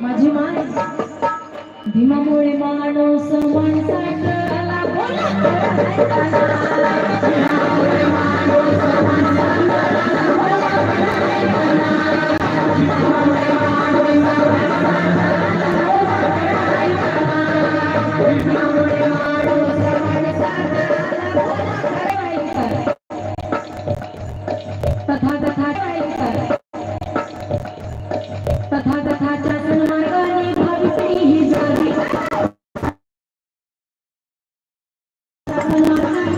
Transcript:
माझी माय. भीमामुळे माणूस माणसाचा Mengatakan,